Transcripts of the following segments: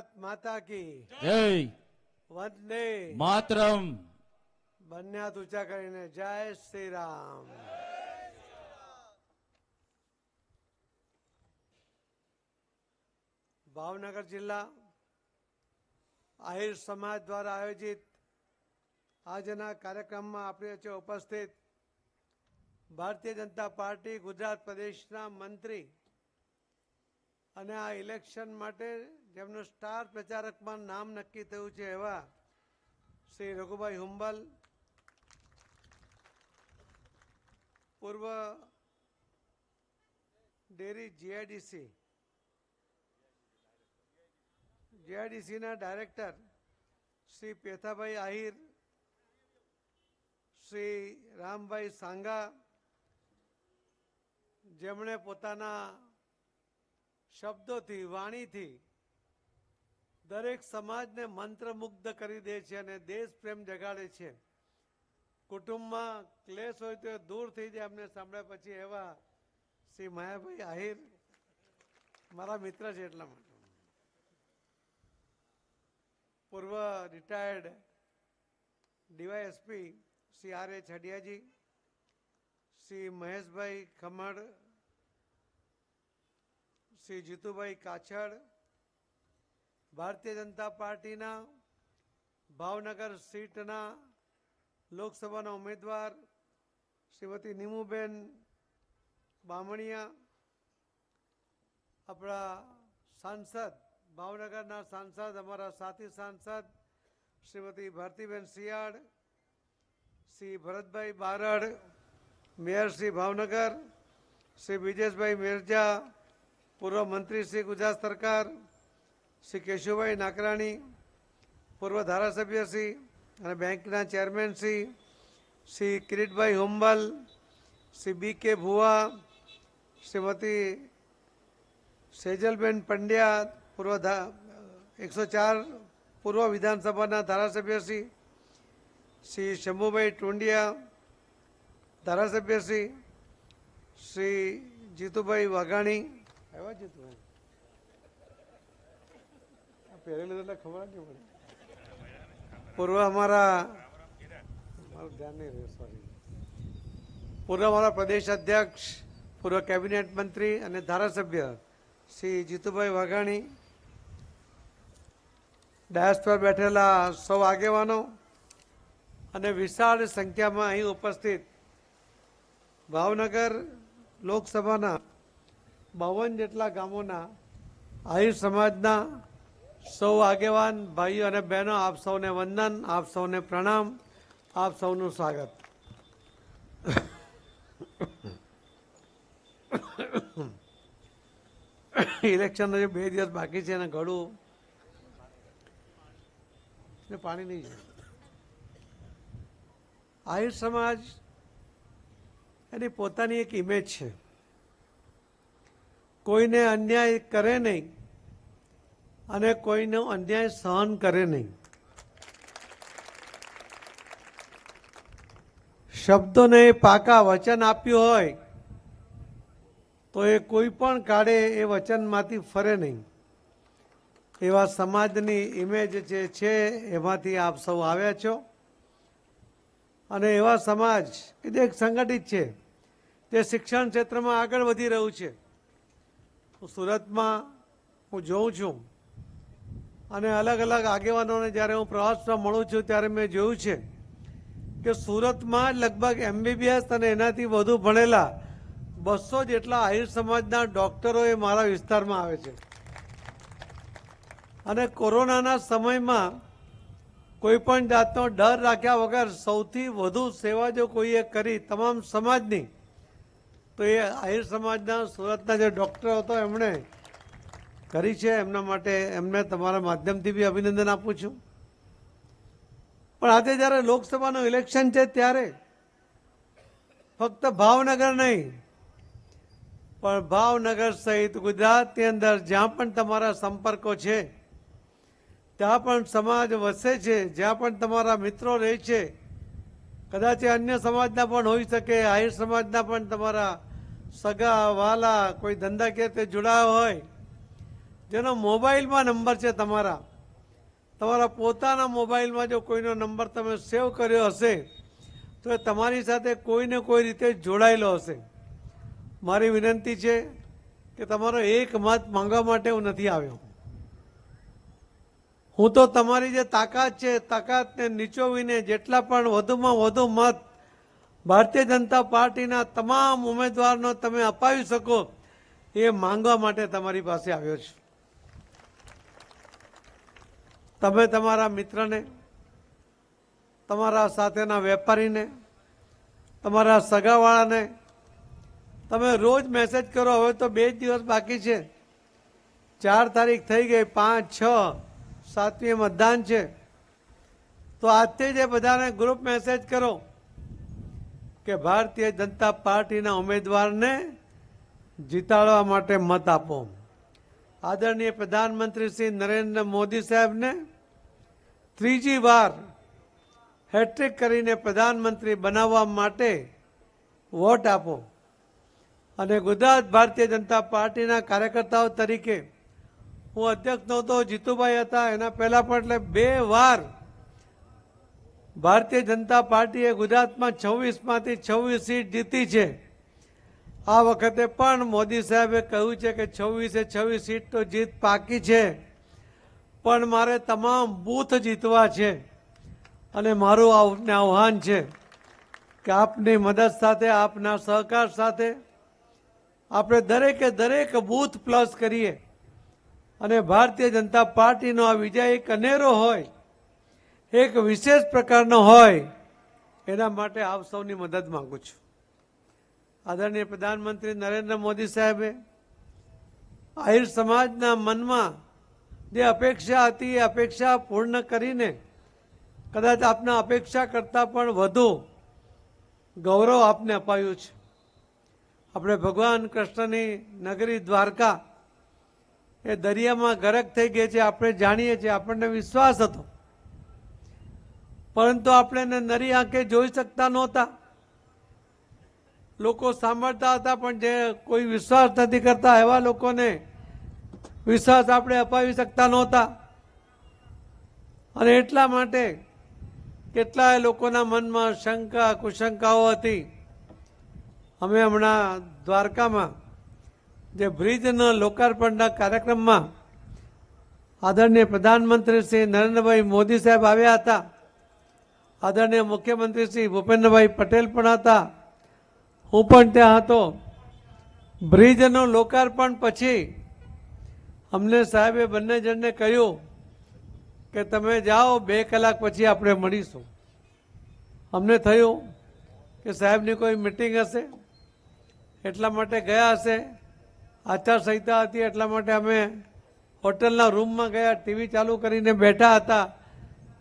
ભારત માતા કી. જય. વંદે. માતરમ. બંને હાથ ઊંચા કરીને જય શ્રી રામ ભાવનગર જિલ્લા આહિર સમાજ દ્વારા આયોજિત આજના કાર્યક્રમમાં આપણી વચ્ચે ઉપસ્થિત ભારતીય જનતા પાર્ટી ગુજરાત પ્રદેશના મંત્રી અને આ ઇલેક્શન માટે જેમનું સ્ટાર પ્રચારકમાં નામ નક્કી થયું છે એવા શ્રી રઘુભાઈ હુંબલ, પૂર્વ ડેરી જીઆઈડીસી, જીઆઈડીસીના ડાયરેક્ટર શ્રી પેથાભાઈ આહિર, શ્રી રામભાઈ સાંગા, જેમણે પોતાના શબ્દોથી, વાણીથી દરેક સમાજને મંત્રમુગ્ધ કરી દે છે અને દેશ પ્રેમ જગાડે છે. કુટુંબમાં ક્લેશ હોય તો દૂર થઈ જાય, અમને સાંભળ્યા પછી એવા શ્રી માયાભાઈ આહિર મારા મિત્ર છે એટલા માટે. પૂર્વ retired DYSP Shri R A Chhadiyaji, Shri Maheshbhai Khaman, Shri Jitubhai Kachhad Bharatiya Janata પાર્ટીના ભાવનગર સીટના લોકસભાના ઉમેદવાર શ્રીમતી નીમુબેન બામણિયા, આપણા સાંસદ, ભાવનગરના સાંસદ, અમારા સાથી સાંસદ, શ્રીમતી ભારતીબેન શિયાળ, શ્રી ભરતભાઈ બારડ, મેયર શ્રી ભાવનગર, શ્રી બ્રિજેશભાઈ મિર્જા, પૂર્વ મંત્રી શ્રી ગુજરાત સરકાર શ્રી કેશુભાઈ નાકરાણી, પૂર્વ ધારાસભ્ય શ્રી અને બેંકના chairman Shri Shri Kiritbhai Humbal, Shri B K Bhuva, Shrimati Sejalben Pandya, પૂર્વ એકસો ચાર પૂર્વ વિધાનસભાના ધારાસભ્ય શ્રી શ્રી શંભુભાઈ ટુંડિયા, ધારાસભ્ય શ્રી શ્રી જીતુભાઈ વાઘાણી. આવ્યા જીતુભાઈ? પહેરેલું એટલે ખબર નહીં પડે. પૂર્વ અમારા મારું ધ્યાન નહીં રહ્યું સોરી પૂર્વ અમારા પ્રદેશ અધ્યક્ષ, પૂર્વ કેબિનેટ મંત્રી અને ધારાસભ્ય શ્રી જીતુભાઈ વાઘાણી ડાયસ પર બેઠેલા સૌ આગેવાનો અને વિશાળ સંખ્યામાં અહીં ઉપસ્થિત ભાવનગર લોકસભાના બાવન જેટલા ગામોના આહિર સમાજના સૌ આગેવાન ભાઈઓ અને બહેનો આપ સૌને વંદન આપ સૌને પ્રણામ આપ સૌનું સ્વાગત ઇલેક્શન હજી બે દિવસ બાકી છે અને ઘડું ને પાણી નહીં છે આહિર સમાજ એની પોતાની એક ઇમેજ છે કોઈને અન્યાય કરે નહીં અને કોઈનો અન્યાય સહન કરે નહીં. શબ્દોને પાકા વચન આપ્યું હોય, તો એ કોઈ પણ કાળે એ વચનમાંથી ફરે નહીં. એવા સમાજની ઇમેજ જે છે, એમાંથી આપ સૌ આવ્યા છો. અને એવા સમાજ કે જે એક સંગઠિત છે, જે શિક્ષણ ક્ષેત્રમાં આગળ વધી રહ્યું છે. હું સુરતમાં હું જોઉં છું. અને અલગ અલગ આગેવાનોને જ્યારે હું પ્રવાસમાં મળું છું, ત્યારે મેં જોયું છે કે સુરતમાં લગભગ એમબીબીએસ અને એનાથી વધુ ભણેલા બસો જેટલા આહિર સમાજના ડોક્ટરો એ મારા વિસ્તારમાં આવે છે. અને કોરોનાના સમયમાં કોઈ પણ જાતનો ડર રાખ્યા વગર સૌથી વધુ સેવા જો કોઈએ કરી તમામ સમાજની, તો એ આહિર સમાજના સુરતના જે ડૉક્ટર હતો, એમણે કરી છે, એમના માટે એમને તમારા માધ્યમથી બી અભિનંદન આપું છું. પણ આજે જ્યારે લોકસભાનું ઇલેક્શન છે ત્યારે ફક્ત ભાવનગર નહીં, પણ ભાવનગર સહિત ગુજરાતની અંદર જ્યાં પણ તમારા સંપર્કો છે, ત્યાં પણ સમાજ વસે છે, જ્યાં પણ તમારા મિત્રો રહે છે, કદાચ અન્ય સમાજના પણ હોઈ શકે, આહિર સમાજના પણ તમારા સગા, વાલા, કોઈ ધંધાકીય તે જોડાયા હોય જેનો મોબાઈલમાં નંબર છે તમારા. તમારા પોતાના મોબાઈલમાં જો કોઈનો નંબર તમે સેવ કર્યો હશે, તો એ તમારી સાથે કોઈને કોઈ રીતે જોડાયેલો હશે. મારી વિનંતી છે કે તમારો એક મત માંગવા માટે હું નથી આવ્યો. હું તો તમારી જે તાકાત છે, તાકાતને નીચોવીને જેટલા પણ વધુમાં વધુ મત ભારતીય જનતા પાર્ટીના તમામ ઉમેદવારનો તમે અપાવી શકો, એ માંગવા માટે તમારી પાસે આવ્યો છું. તમે તમારા મિત્રને, તમારા સાથેના વેપારીને, તમારા સગાવાળાને, તમે રોજ મેસેજ કરો, હવે તો બે જ દિવસ બાકી છે. ચાર તારીખ થઈ ગઈ, પાંચ, છ, સાતમી મતદાન છે. તો આજથી જ બધાને ગ્રુપ મેસેજ કરો કે ભારતીય જનતા પાર્ટીના ઉમેદવારને જીતાડવા માટે મત આપો. આદરણીય પ્રધાનમંત્રી શ્રી નરેન્દ્ર મોદી સાહેબને ત્રીજી વાર હેટ્રિક કરીને પ્રધાનમંત્રી બનાવવા માટે વોટ આપો. અને ગુજરાત ભારતીય જનતા પાર્ટીના કાર્યકર્તાઓ તરીકે હું અધ્યક્ષ નહોતો, જીતુભાઈ હતા. એના પહેલાં પણ એટલે બે વાર ભારતીય જનતા પાર્ટીએ ગુજરાતમાં છવ્વીસમાંથી છવ્વીસ સીટ જીતી છે. આ વખતે પણ મોદી સાહેબે કહ્યું છે કે છવ્વીસે છવ્વીસ સીટ તો જીત પાકી છે. પણ મારે તમામ બૂથ જીતવા છે અને મારું આપને આહ્વાન છે કે આપની મદદ સાથે, આપના સહકાર સાથે આપણે દરેકે દરેક બૂથ પ્લસ કરીએ. અને ભારતીય જનતા પાર્ટીનો આ વિજય એક અનેરો હોય, એક વિશેષ પ્રકારનો હોય, એના માટે આપ સૌની મદદ માગું છું. આદરણીય પ્રધાનમંત્રી નરેન્દ્ર મોદી સાહેબે, આહિર સમાજના મનમાં જે અપેક્ષા હતી એ અપેક્ષા પૂર્ણ કરીને કદાચ આપના અપેક્ષા કરતાં પણ વધુ ગૌરવ આપને અપાયું છે. આપણે ભગવાન કૃષ્ણની નગરી દ્વારકા એ દરિયામાં ગરક થઈ ગઈ છે, આપણે જાણીએ છીએ, આપણને વિશ્વાસ હતો. પરંતુ આપણે એને નરી આંખે જોઈ શકતા નહોતા. લોકો સાંભળતા હતા પણ જે કોઈ વિશ્વાસ નથી કરતા એવા લોકોને વિશ્વાસ આપણે અપાવી શકતા નહોતા. અને એટલા માટે કેટલાય લોકોના મનમાં શંકા, કુશંકાઓ હતી. અમે હમણાં દ્વારકામાં જે બ્રિજના લોકાર્પણના કાર્યક્રમમાં આદરણીય પ્રધાનમંત્રી શ્રી નરેન્દ્રભાઈ મોદી સાહેબ આવ્યા હતા. આદરણીય મુખ્યમંત્રી શ્રી ભૂપેન્દ્રભાઈ પટેલ પણ હતા. હું પણ ત્યાં હતો. બ્રિજનું લોકાર્પણ પછી અમને સાહેબે બંને જણને કહ્યું કે તમે જાઓ, બે કલાક પછી આપણે મળીશું. અમને થયું કે સાહેબની કોઈ મિટિંગ હશે, એટલા માટે ગયા હશે. આચારસંહિતા હતી, એટલા માટે અમે હોટલના રૂમમાં ગયા, ટીવી ચાલુ કરીને બેઠા હતા.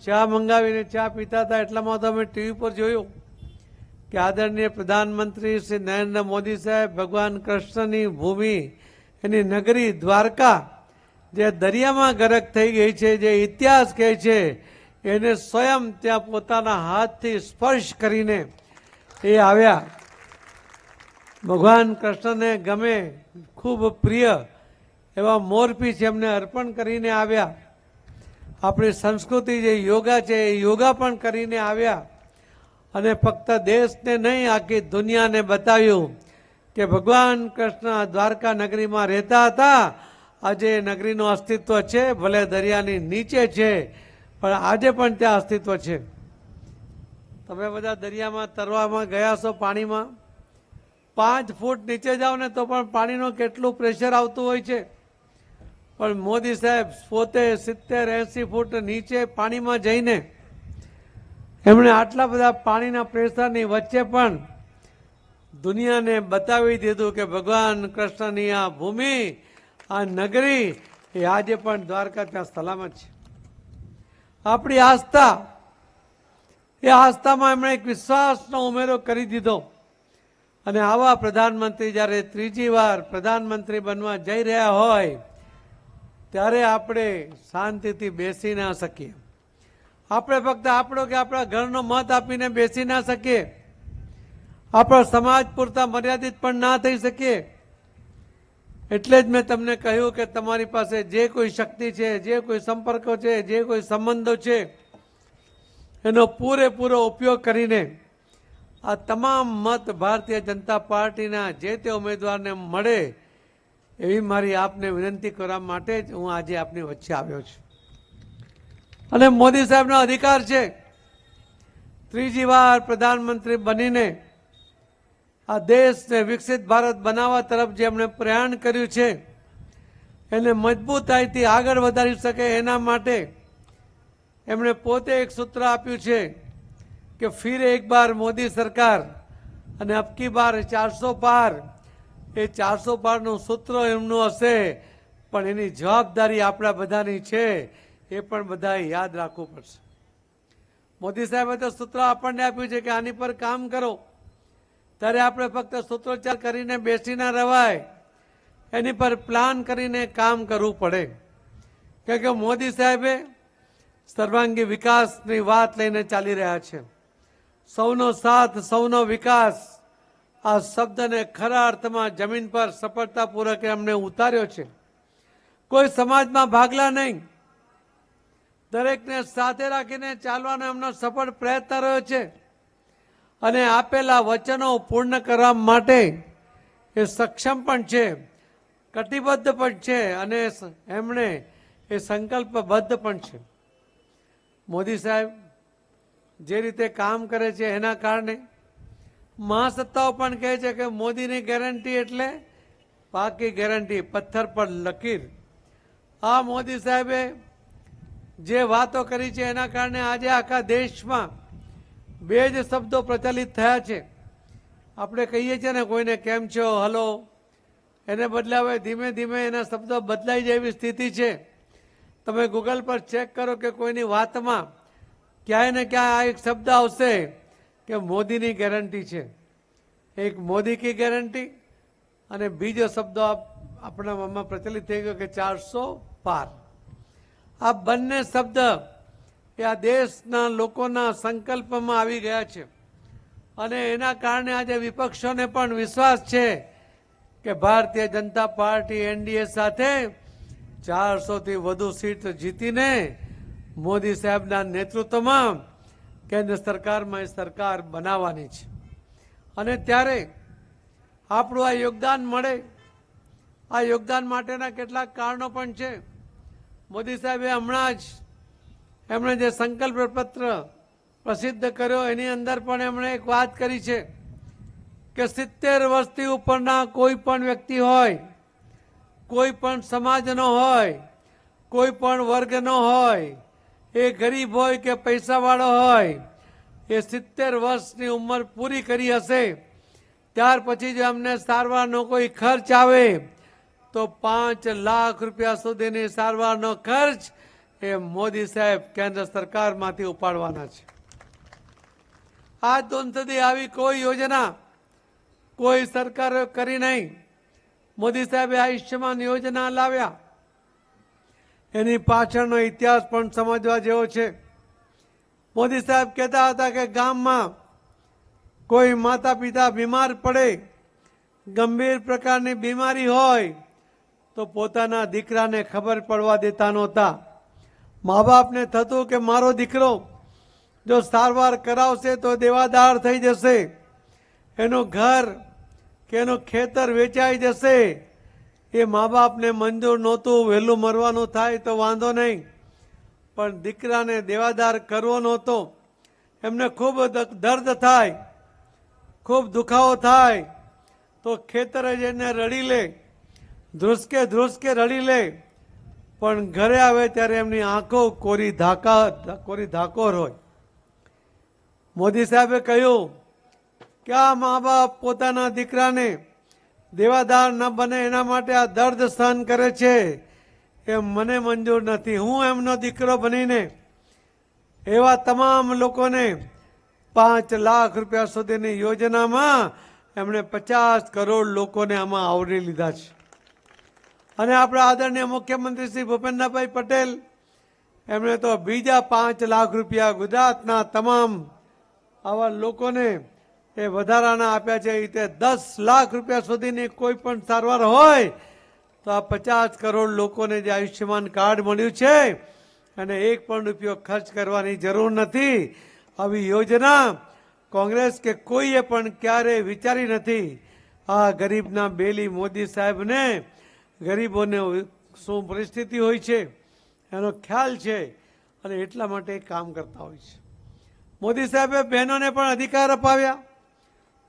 ચા મંગાવીને ચા પીતા હતા, એટલામાં તો અમે ટીવી પર જોયું કે આદરણીય પ્રધાનમંત્રી શ્રી નરેન્દ્ર મોદી સાહેબ, ભગવાન કૃષ્ણની ભૂમિ, એની નગરી દ્વારકા જે દરિયામાં ગરક થઈ ગઈ છે, જે ઇતિહાસ કહે છે, એને સ્વયં ત્યાં પોતાના હાથથી સ્પર્શ કરીને એ આવ્યા. ભગવાન કૃષ્ણને ગમે, ખૂબ પ્રિય એવા મોરપીછ એમને અર્પણ કરીને આવ્યા. આપણી સંસ્કૃતિ જે યોગા છે, એ યોગા પણ કરીને આવ્યા. અને ફક્ત દેશને નહીં, આખી દુનિયાને બતાવ્યું કે ભગવાન કૃષ્ણ દ્વારકા નગરીમાં રહેતા હતા. આજે નગરીનું અસ્તિત્વ છે, ભલે દરિયાની નીચે છે, પણ આજે પણ ત્યાં અસ્તિત્વ છે. તમે બધા દરિયામાં તરવામાં ગયા છો પાણીમાં? પાંચ ફૂટ નીચે જાઓ ને તો પણ પાણીનું કેટલું પ્રેશર આવતું હોય છે. પણ મોદી સાહેબ, પોતે સિત્તેર એંસી ફૂટ નીચે પાણીમાં જઈને એમણે આટલા બધા પાણીના પ્રેશરની વચ્ચે પણ દુનિયાને બતાવી દીધું કે ભગવાન કૃષ્ણની આ ભૂમિ આ નગરી એ આજે પણ દ્વારકા ત્યાં સલામત છે. આપણી આસ્થા, એ આસ્થામાં એમણે એક વિશ્વાસનો ઉમેરો કરી દીધો. અને આવા પ્રધાનમંત્રી જ્યારે ત્રીજી વાર પ્રધાનમંત્રી બનવા જઈ રહ્યા હોય, ત્યારે આપણે શાંતિથી બેસી ના શકીએ. આપણે ફક્ત આપણો કે આપણા ઘરનો મત આપીને બેસી ના શકીએ. આપણો સમાજ પૂરતા મર્યાદિત પણ ના થઈ શકીએ. એટલે જ મેં તમને કહ્યું કે તમારી પાસે જે કોઈ શક્તિ છે, જે કોઈ સંપર્કો છે, જે કોઈ સંબંધો છે, એનો પૂરેપૂરો ઉપયોગ કરીને આ તમામ મત ભારતીય જનતા પાર્ટીના જે તે ઉમેદવારને મળે એવી મારી આપને વિનંતી કરવા માટે જ હું આજે આપની વચ્ચે આવ્યો છું. અને મોદી સાહેબનો અધિકાર છે. ત્રીજી વાર પ્રધાનમંત્રી બનીને આ દેશને વિકસિત ભારત બનાવવા તરફ જે એમણે પ્રયાણ કર્યું છે, એને મજબૂતાઈથી આગળ વધારી શકે એના માટે એમણે પોતે એક સૂત્ર આપ્યું છે કે ફિર એક બાર મોદી સરકાર અને અબકી બાર ચારસો પાર. એ ચારસો પારનું સૂત્ર એમનું હશે, પણ એની જવાબદારી આપણા બધાની છે, એ પણ બધાએ યાદ રાખવું પડશે. મોદી સાહેબે તો સૂત્ર આપણને આપ્યું છે કે આની પર કામ કરો. ત્યારે આપણે ફક્ત સૂત્રોચ્ચાર કરીને બેસી ના રવાય. એની પર પ્લાન કરીને કામ કરવું પડે. કેમ કે મોદી સાહેબે સર્વાંગી વિકાસની વાત લઈને ચાલી રહ્યા છે. સૌનો સાથ, સૌનો વિકાસ આ શબ્દને ખરા અર્થમાં જમીન પર સફળતાપૂર્વક એમણે ઉતાર્યો છે. કોઈ સમાજમાં ભાગલા નહીં. દરેકને સાથે રાખીને ચાલવાનો એમનો સફળ પ્રયત્ન રહ્યો છે. અને આપેલા વચનો પૂર્ણ કરવા માટે એ સક્ષમ પણ છે, કટિબદ્ધ પણ છે અને એમણે એ સંકલ્પબદ્ધ પણ છે. મોદી સાહેબ જે રીતે કામ કરે છે એના કારણે મહાસત્તાઓ પણ કહે છે કે મોદીની ગેરંટી એટલે પાકી ગેરંટી, પથ્થર પર લકીર. આ મોદી સાહેબે જે વાતો કરી છે એના કારણે આજે આખા દેશમાં બે જ શબ્દો પ્રચલિત થયા છે. આપણે કહીએ છીએ ને કોઈને કેમ છો, હલો? એને બદલે હવે ધીમે ધીમે એના શબ્દો બદલાઈ જાય એવી સ્થિતિ છે. તમે ગૂગલ પર ચેક કરો કે કોઈની વાતમાં ક્યાંય ને ક્યાંય આ એક શબ્દ આવશે કે મોદીની ગેરંટી છે. એક મોદી કી ગેરંટી અને બીજો શબ્દ આપ- આપણા મનમાં પ્રચલિત થઈ ગયો કે ચારસો પાર. આ બંને શબ્દ એ આ દેશના લોકોના સંકલ્પમાં આવી ગયા છે. અને એના કારણે આજે વિપક્ષોને પણ વિશ્વાસ છે કે ભારતીય જનતા પાર્ટી એનડીએ સાથે ચારસોથી વધુ સીટ જીતીને મોદી સાહેબના નેતૃત્વમાં કેન્દ્ર સરકારમાં એ સરકાર બનાવવાની છે. અને ત્યારે આપણું આ યોગદાન મળે. આ યોગદાન માટેના કેટલાક કારણો પણ છે. મોદી સાહેબે હમણાં જ એમણે જે સંકલ્પ પત્ર પ્રસિદ્ધ કર્યો, એની અંદર પણ એમણે એક વાત કરી છે કે સિત્તેર વર્ષથી ઉપરના કોઈ પણ વ્યક્તિ હોય, કોઈ પણ સમાજનો હોય, કોઈ પણ વર્ગનો હોય, એ ગરીબ હોય કે પૈસાવાળો હોય, એ સિત્તેર વર્ષની ઉંમર પૂરી કરી હશે, ત્યાર પછી જો અમને સારવારનો કોઈ ખર્ચ આવે, તો પાંચ લાખ રૂપિયા સુધીની સારવારનો ખર્ચ એ મોદી સાહેબ કેન્દ્ર સરકારમાંથી ઉપાડવાના છે. આ દોન સુધી આવી કોઈ યોજના કોઈ સરકારે કરી નહીં. મોદી સાહેબે આયુષ્યમાન યોજના લાવ્યા. એની પાછળનો ઇતિહાસ પણ સમજવા જેવો છે. મોદી સાહેબ કહેતા હતા કે ગામમાં કોઈ માતા પિતા બીમાર પડે, ગંભીર પ્રકારની બીમારી હોય, તો પોતાના દીકરાને ખબર પડવા દેતા નહોતા. મા બાપને થતું કે મારો દીકરો જો સારવાર કરાવશે તો દેવાદાર થઈ જશે. એનું ઘર કે એનું ખેતર વેચાઈ જશે. એ મા બાપને મંજૂર નહોતું, વહેલું મરવાનું થાય તો વાંધો નહીં. પણ દીકરાને દેવાદાર કરવો નહોતો. એમને ખૂબ દર્દ થાય, ખૂબ દુખાવો થાય. તો ખેતરે એને રડી લે. ધ્રુસકે ધ્રુસકે રડી લે. પણ ઘરે આવે ત્યારે એમની આંખો કોરી ધાકા, કોરી ધાકોર હોય. મોદી સાહેબે કહ્યું કે આ મા બાપ પોતાના દીકરાને દેવાદાર ન બને, એના માટે આ દર્દ સહન કરે છે. એ મને મંજૂર નથી. હું એમનો દીકરો બનીને એવા તમામ લોકોને પાંચ લાખ રૂપિયા સુધીની યોજનામાં એમણે પચાસ કરોડ લોકોને આમાં આવરી લીધા છે. અને આપણા આદરણીય મુખ્યમંત્રી શ્રી ભૂપેન્દ્રભાઈ પટેલ, એમણે તો બીજા પાંચ લાખ રૂપિયા ગુજરાતના તમામ આવા લોકોને એ વધારાના આપ્યા છે. એ રીતે દસ લાખ રૂપિયા સુધીની કોઈ પણ સારવાર હોય તો આ પચાસ કરોડ લોકોને જે આયુષ્યમાન કાર્ડ મળ્યું છે અને એક પણ રૂપિયો ખર્ચ કરવાની જરૂર નથી. આવી યોજના કોંગ્રેસ કે કોઈએ પણ ક્યારેય વિચારી નથી. આ ગરીબના બેલી મોદી સાહેબને ગરીબોને શું પરિસ્થિતિ હોય છે, એનો ખ્યાલ છે અને એટલા માટે કામ કરતા હોય છે. મોદી સાહેબે બહેનોને પણ અધિકાર અપાવ્યા.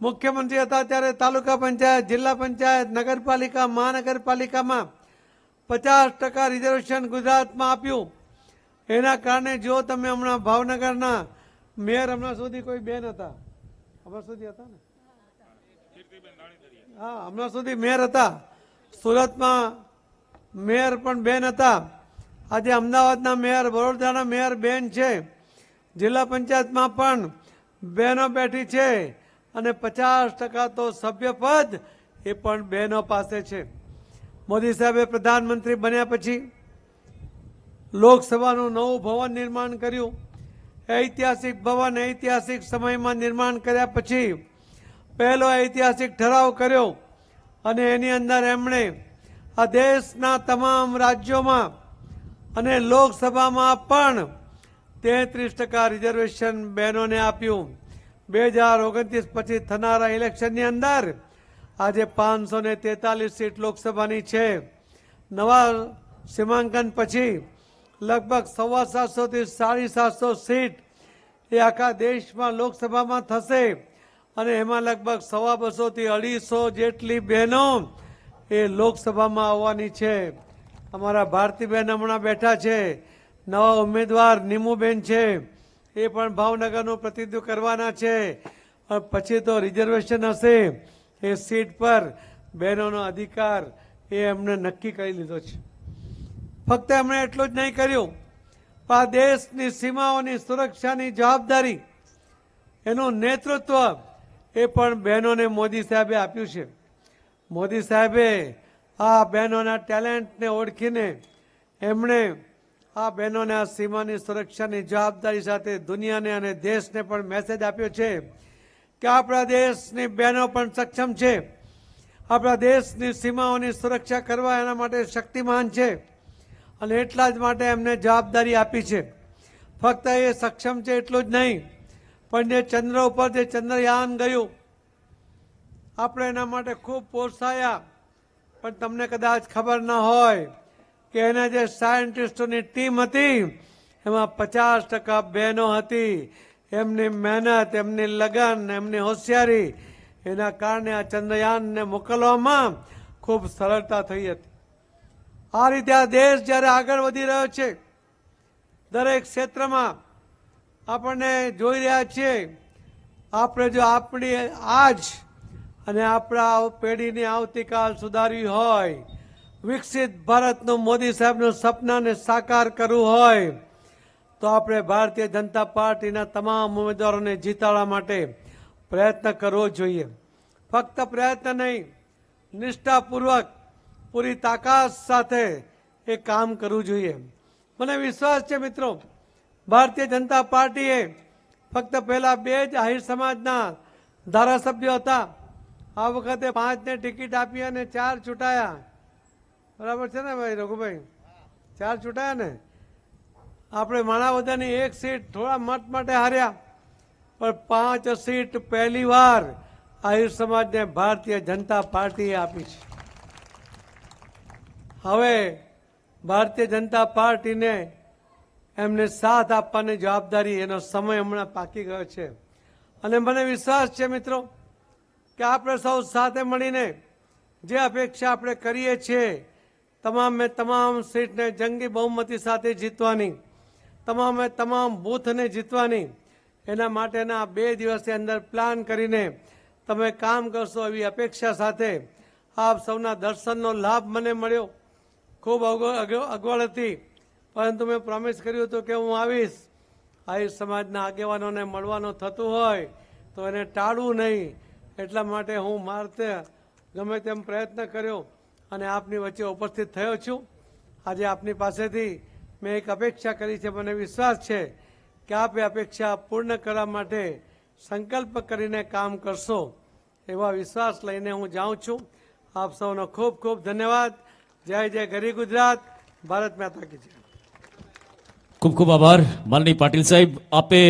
મુખ્યમંત્રી હતા ત્યારે તાલુકા પંચાયત, જિલ્લા પંચાયત, નગરપાલિકા, મહાનગરપાલિકામાં પચાસ ટકા રિઝર્વેશન ગુજરાતમાં આપ્યું. એના કારણે જો તમે હમણાં ભાવનગરના મેયર હમણાં સુધી કોઈ બેન હતા? હમણાં સુધી હતા ને? હા, હમણાં સુધી મેયર હતા. સુરતમાં મેયર પણ બેન હતા. આજે અમદાવાદના મેયર, વડોદરાના મેયર બેન છે. જિલ્લા પંચાયતમાં પણ બહેનો બેઠી છે અને પચાસ ટકા તો સભ્યપદ એ પણ બહેનો પાસે છે. મોદી સાહેબે પ્રધાનમંત્રી બન્યા પછી લોકસભાનું નવું ભવન નિર્માણ કર્યું. ઐતિહાસિક ભવન ઐતિહાસિક સમયમાં નિર્માણ કર્યા પછી પહેલો ઐતિહાસિક ઠરાવ કર્યો. અને એની અંદર એમણે આ દેશના તમામ રાજ્યોમાં અને લોકસભામાં પણ તેત્રીસ ટકા રિઝર્વેશન બહેનોને આપ્યું. બે હજાર ઓગણત્રીસ પછી થનારા ઇલેક્શનની અંદર આજે પાંચસો ને તેતાલીસ સીટ લોકસભાની છે. નવા સીમાંકન પછી લગભગ સવા સાતસોથી સાડી સાતસો સીટ એ આખા દેશમાં લોકસભામાં થશે. અને એમાં લગભગ સવા બસોથી અઢીસો જેટલી બહેનો એ લોકસભામાં આવવાની છે. અમારા ભારતીબેન હમણાં બેઠા છે. નવા ઉમેદવાર નીમુબેન છે. એ પણ ભાવનગરનું પ્રતિનિધિત્વ કરવાના છે. પછી તો રિઝર્વેશન હશે. એ સીટ પર બહેનોનો અધિકાર એ એમણે નક્કી કરી લીધો છે. ફક્ત એમણે એટલું જ નહીં કર્યું. આ દેશની સીમાઓની સુરક્ષાની જવાબદારી, એનું નેતૃત્વ એ પણ બહેનોને મોદી સાહેબે આપ્યું છે. મોદી સાહેબે આ બહેનોના ટેલેન્ટને ઓળખીને એમણે આ બહેનોને આ સીમાની સુરક્ષાની જવાબદારી સાથે દુનિયાને અને દેશને પણ મેસેજ આપ્યો છે કે આપણા દેશની બહેનો પણ સક્ષમ છે. આપણા દેશની સીમાઓની સુરક્ષા કરવા એના માટે શક્તિમાન છે અને એટલા જ માટે એમને જવાબદારી આપી છે. ફક્ત એ સક્ષમ છે એટલું જ નહીં પણ જે ચંદ્ર ઉપર જે ચંદ્રયાન ગયું. આપણે એના માટે ખૂબ પોસાયા. પણ તમને કદાચ ખબર ન હોય કે એના જે સાયન્ટિસ્ટોની ટીમ હતી, એમાં પચાસ ટકા બહેનો હતી. એમની મહેનત, એમની લગન, એમની હોશિયારી, એના કારણે આ ચંદ્રયાનને મોકલવામાં ખૂબ સરળતા થઈ હતી. આ રીતે આ દેશ જ્યારે આગળ વધી રહ્યો છે, દરેક ક્ષેત્રમાં આપણને જોઈ રહ્યા છીએ આપણે જો આપણી આજ અને આપણા પેઢીને આવતીકાલ સુધારવી હોય, વિકસિત ભારતનું મોદી સાહેબનું સપનાને સાકાર કરવું હોય, તો આપણે ભારતીય જનતા પાર્ટીના તમામ ઉમેદવારોને જીતાડવા માટે પ્રયત્ન કરવો જોઈએ. ફક્ત પ્રયત્ન નહીં, નિષ્ઠાપૂર્વક, પૂરી તાકાત સાથે એ કામ કરવું જોઈએ. મને વિશ્વાસ છે મિત્રો ભારતીય જનતા પાર્ટીએ ફક્ત પહેલા બે જ આહિર સમાજના ધારાસભ્યો હતા. આ વખતે પાંચને ટિકિટ આપી અને ચાર છૂટાયા. બરાબર છે ને ભાઈ રઘુભાઈ? ચાર છૂટાયા ને? આપણે માણાવદાની એક સીટ થોડા મત માટે હાર્યા. પણ પાંચ સીટ પહેલી વાર આહિર સમાજને ભારતીય જનતા પાર્ટીએ આપી છે. હવે ભારતીય જનતા પાર્ટીને એમને સાથ આપવાની જવાબદારી એનો સમય હમણાં પાકી ગયો છે. અને મને વિશ્વાસ છે મિત્રો કે આપણે સૌ સાથે મળીને જે અપેક્ષા આપણે કરીએ છીએ, તમામે તમામ સીટને જંગી બહુમતી સાથે જીતવાની, તમામે તમામ બૂથને જીતવાની, એના માટેના બે દિવસની અંદર પ્લાન કરીને તમે કામ કરશો એવી અપેક્ષા સાથે આપ સૌના દર્શનનો લાભ મને મળ્યો. ખૂબ અગવ- અગવ- અગવડ હતી પરંતુ મેં પ્રોમિસ કર્યું હતું કે હું આવીશ. આહિર સમાજના આગેવાનોને મળવાનું થતું હોય તો એને ટાળવું નહીં. એટલા માટે હું મારતે ગમે તેમ પ્રયત્ન કર્યો અને આપની વચ્ચે ઉપસ્થિત થયો છું. આજે આપની પાસેથી મેં એક અપેક્ષા કરી છે, મને વિશ્વાસ છે કે આપ એ અપેક્ષા પૂર્ણ કરવા માટે સંકલ્પ કરીને કામ કરશો એવા વિશ્વાસ લઈને હું જાઉં છું. આપ સૌનો ખૂબ ખૂબ ધન્યવાદ. જય જય ગરી ગુજરાત. ભારત માતા કી જય. ખૂબ ખૂબ આભાર. માનની પાટીલ સાહેબ આપે